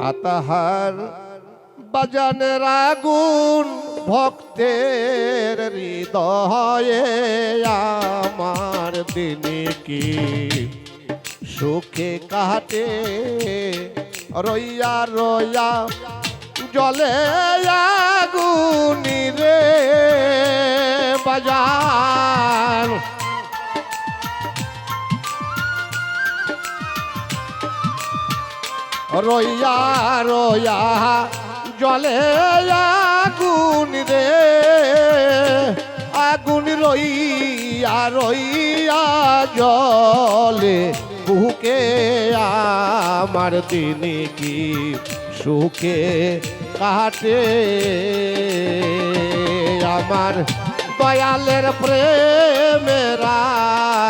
আতাহার বাজানের আগুন ভক্তের হৃদয়ে আমার দিনে কি সুখে কাটে? রইয়া রইয়া জলে আগুনি রে বাজার রইয়া রইয়া, জলে আগুন রে। আগুন রইয়া রইয়া, জলে বুকে আমার দিনে কি সুখে কাটে। আমার দয়ালের প্রেমের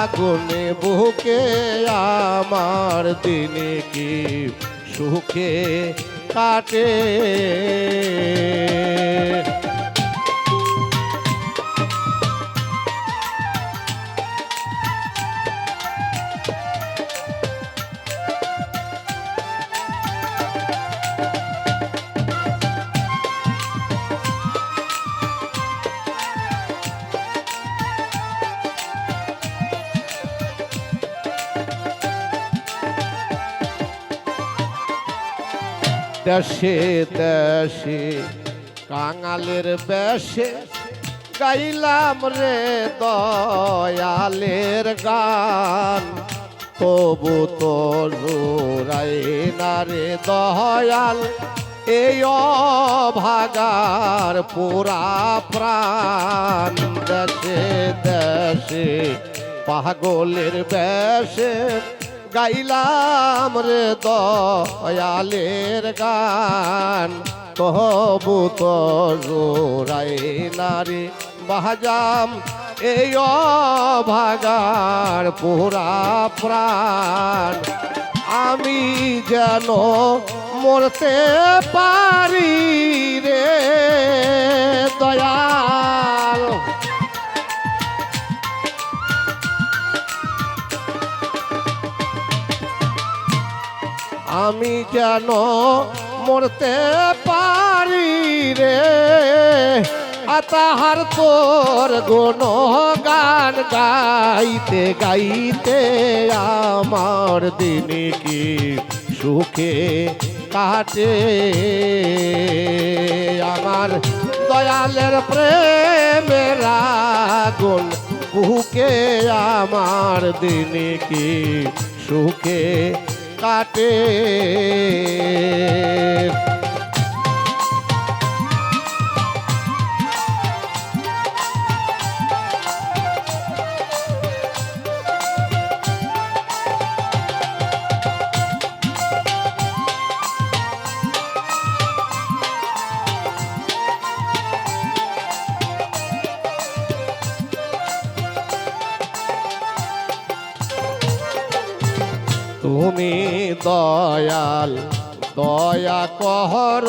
আগুনে বুকে আমার দিনে কি সুখে কাটে। দেশে দেশে, কাঙালের বেশে গাইলাম রে দয়ালের গান। তবু তো জোরাই না রে দয়াল, এই ভাগার পুরা প্রাণ। দেশে দেশে পাগলের বেশে গাইলাম রে দয়ালের গান। তবু তো জোরাই নারী বাহাজাম এই ভাগার পুরা প্রাণ। আমি যেন মরতে পারি রে দয়াল আমি যেন মরতে পারি রে। আতাহার তোর গুণ গান গাইতে গাইতে আমার দিনে কি সুখে কাটে? আমার দয়ালের প্রেমের আগুন বুকে, আমার দিনে কি সুখে কাটে। দয়াল, দয়া কহর।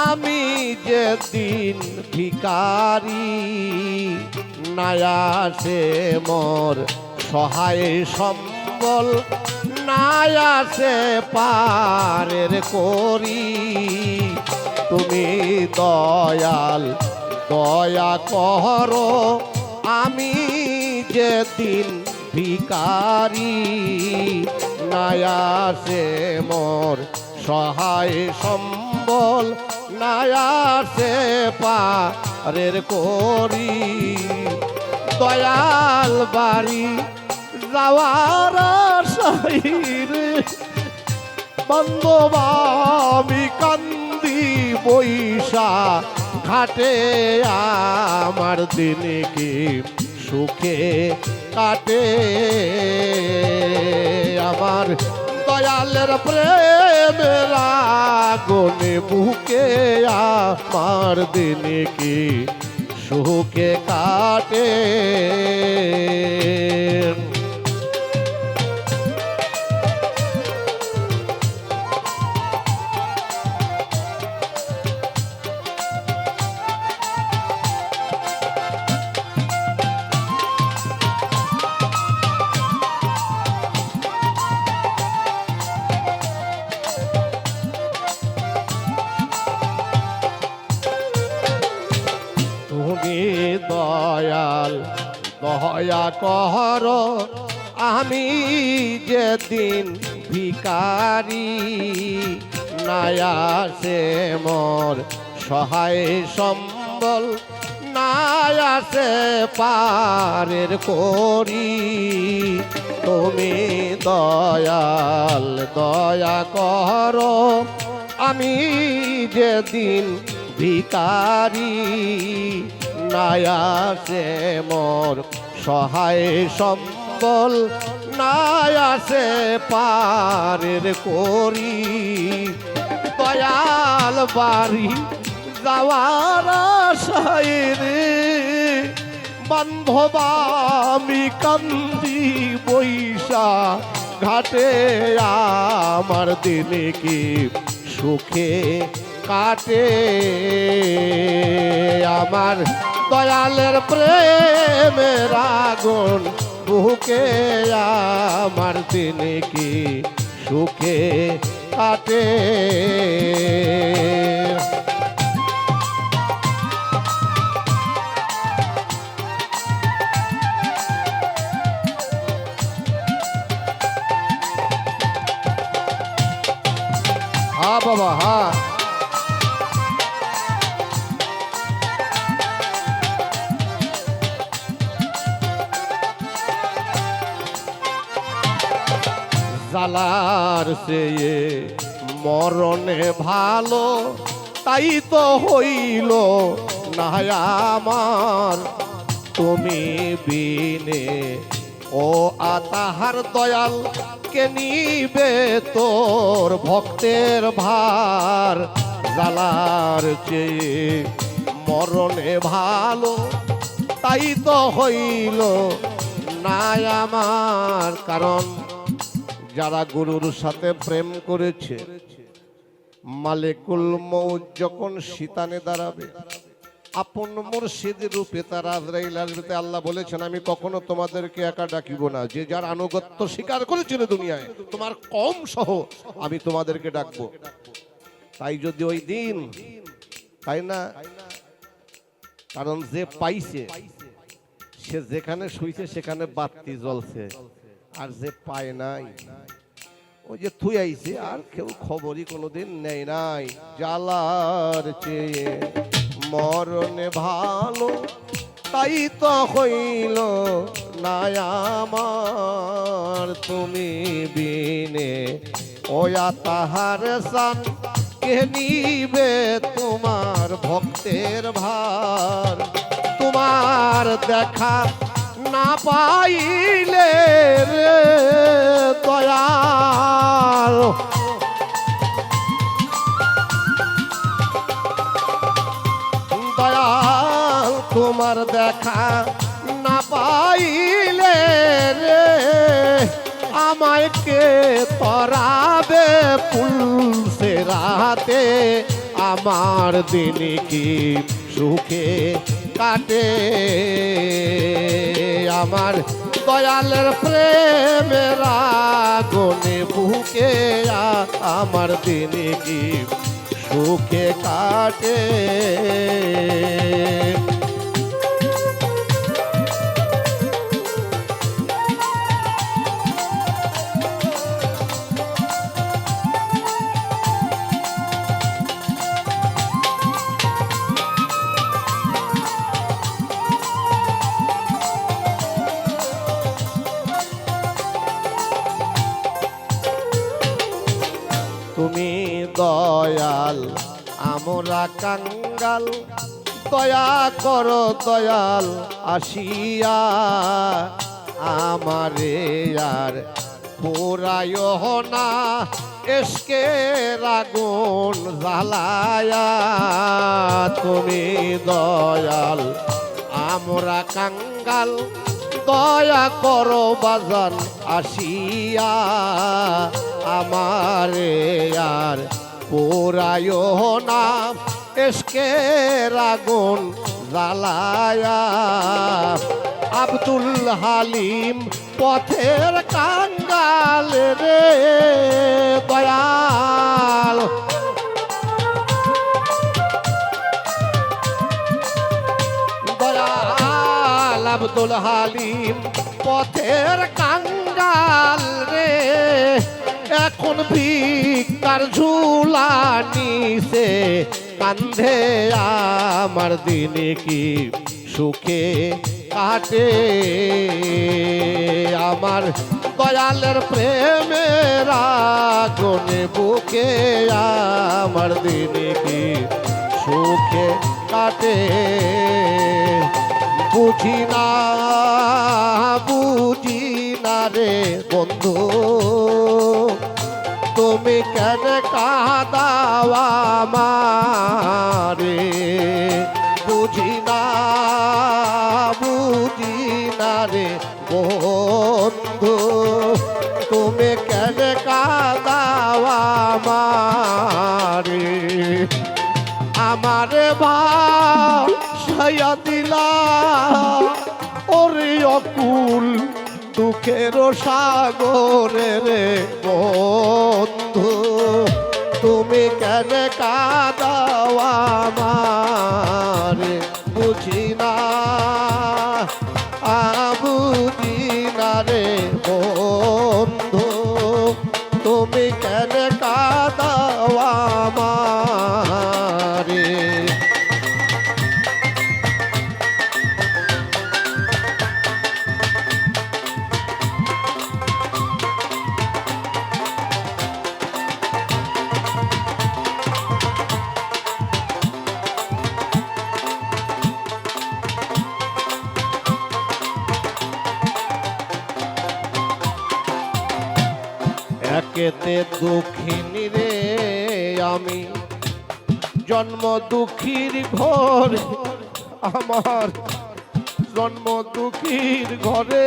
আমি যে দিন ভিকারি নায়াসে মোর সহায় সম্বল, নায়াসে পারের করি। তুমি দয়াল, দয়া করো আমি যে দিন ভিকারি নায়াসে মোর সহায় সম্বল, নায়াসে পারের করি। দয়াল বাড়ি যাওয়ার শহীরে বন্দবামি কান্দি বৈশা ঘাটে, আমার দিনে কি সুখে কাটে? আমার দয়ালের প্রেমের আগুনে বুকে আমার দিনে কি সুখে কাটে? দয়া কর আমি যেদিন ভিকারি নায়া সে মোর সহায় সম্বল নায়া সে পারের করি। তুমি দয়াল, দয়া করো আমি যেদিন ভিকারি নায়া সে মোর সহায় সম্বল নায়া সে পারের করি। দয়াল বাড়ি যাওয়ার আশায় রে, বান্ধবা কান্দি বৈশা ঘাটে, আমার দিনে কি সুখে কাটে? আমার দয়ালের প্রেমের আগুন বুকে আমার দিনে কি সুখে কাটে? বাবা হ্যাঁ জালার চেয়ে মরণে ভালো, তাই তো হইল না আমার। তুমি বিনে, ও আতাহার দয়াল, কে নিবে তোর ভক্তের ভার? জালার চেয়ে মরণে ভালো, তাই তো হইল না আমার। কারণ যারা গুরুর সাথে প্রেম করেছে, মালিকুল মৌত যখন শীতানে দাঁড়াবে, আপন মুর্শিদ রূপে তার আজরাইল আসবে আল্লাহ বলেছেন, আমি কখনো তোমাদেরকে একা ডাকিব না। যে যার আনুগত্য স্বীকার করেছিল দুনিয়ায়, তোমার কম সহ আমি তোমাদেরকে ডাকবো। তাই যদি ওই দিন, তাই না? কারণ যে পাইছে, সে যেখানে শুইছে, সেখানে বাতি জ্বলছে। আর যে পায় নাই। ওই যে থুই আইছে, আর কেউ খবরই কোনোদিন নেয় নাই। জ্বালার চেয়ে মরণে ভালো, তাই তো হইল না আমার। তুমি বিনে, ওয়া তাহার সান কে নিবে তোমার ভক্তের ভার? তোমার দেখা না পাইলে রে দয়াল। দয়াল, তোমার দেখা না পাইলে রে আমায় কে তরাবে পুলসে রাতে? আমার দিন কি সুখে কাটে। আমার দয়ালের প্রেমের আগুনে বুকে আমার দিন কি সুখে কাটে। দয়াল, আমরা কাঙ্গাল। দয়া করো দয়াল, আসিয়া। আমারে আর পোড়ায় না, এসকে রাগুন জ্বালায়া। তুমি দয়াল, আমরা কাঙ্গাল। দয়া করো বাজান, আসিয়া। আমারে আর পোড়ায় না এসকে রাগুন জ্বালায়া। আব্দুল হালিম পথের কাঙ্গাল রে দয়াল। দয়াল আব্দুল হালিম পথের কাঙ্গাল রে এখন ভিকার ঝুলা নিছে কান্ধে আমার দিনে কি সুখে কাটে? আমার দয়ালের প্রেমের আগুনে বুকে আমার দিনে কি সুখে কাটে? বুঝি না বুঝি না রে বন্ধু। তুমি কেন কাদাওয়া মারে বুঝি না বুঝি না রে বন্ধু, তুমি কেন কাদাওয়া মারে আমারে ভাইয়া দিলা, ওরে অকুল দুঃখের সাগরে রে বন্ধু তুমি কেন কাদাও আমারে একেতে দুঃখিনী রে আমি। জন্ম দুঃখীর ঘরে, আমার জন্ম দুঃখীর ঘরে।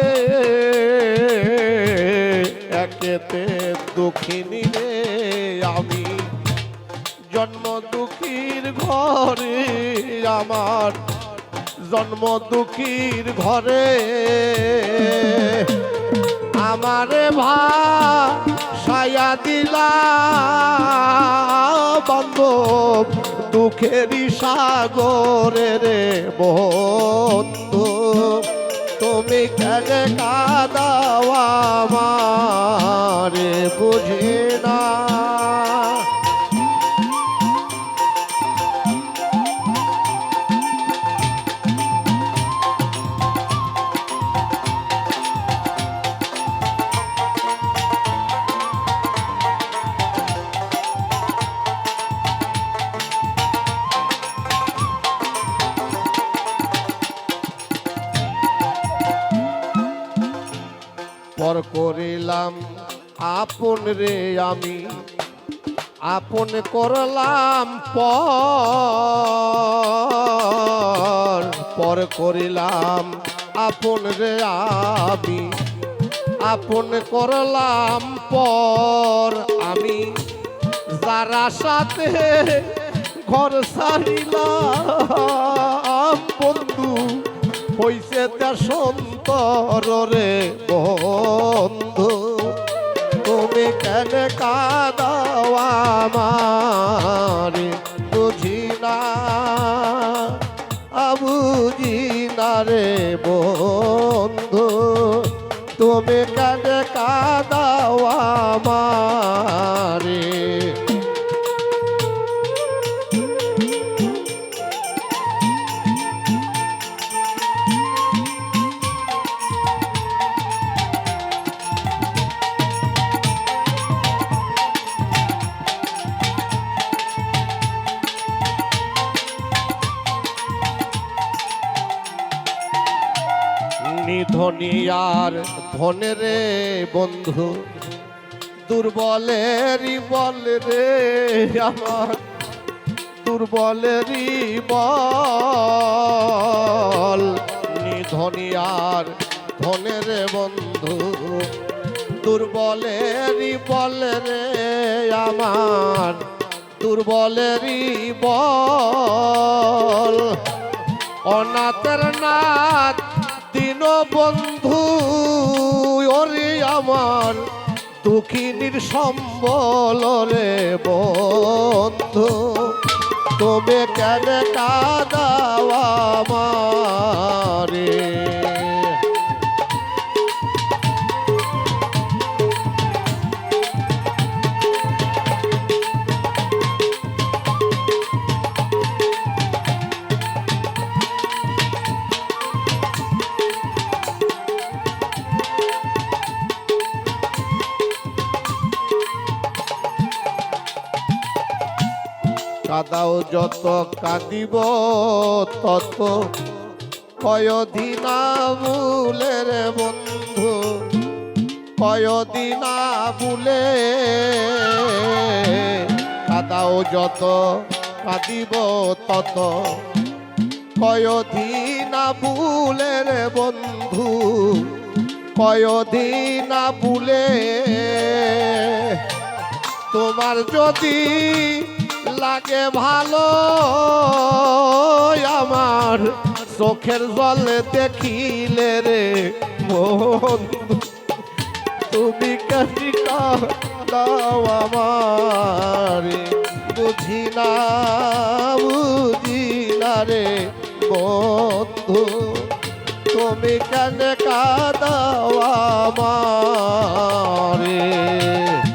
একেতে দুঃখিনী রে আমি। জন্ম দুঃখীর ঘরে, আমার জন্ম দুঃখীর ঘরে। আমারে ভাষায়া দিলা। বান্ধব দুঃখেরই সাগরে রে বন্ধু তুমি কেন কাদাওয়া মারে বুঝি না? করিলাম। আপন রে আমি, আপন করলাম পর করিলাম। আপন রে আমি, আপন করলাম পর। আমি যারা সাথে ঘর সারিলাম, বন্ধু, হইছে তা সন্তর রে বন্ধু। তুমি কেন বুঝি না বুঝি না রে বন্ধু তুমি কেন কাদ আমারে। নিধনি আর ধনেরে বন্ধু, দুর্বলেরই বল রে আমার, দুর্বলেরই বল। নিধনি আর ধনের বন্ধু, দুর্বলেরই বল রে আমার, দুর্বলেরই বল। অনাথের নাথ দিন বন্ধু ওরে আমার দুঃখিনীর সম্বল রে বন্ধু তবে কেন কাদাও আমারে? কাদাও যত কাঁদিব, তত কয়দিনা ভুলের বন্ধু কয়দিনা ভুলে কাদাও যত কাঁদিব, তত কয়দিনা ভুলের বন্ধু কয়দিনা ভুলে তোমার যদি লাগে ভালো আমার চোখের জল দেখিলে রে বন্ধু তুমি কাটি দাও আমার বুঝি না বুঝি না রে বন্ধু। তুমি কেন কাদাও আমারে?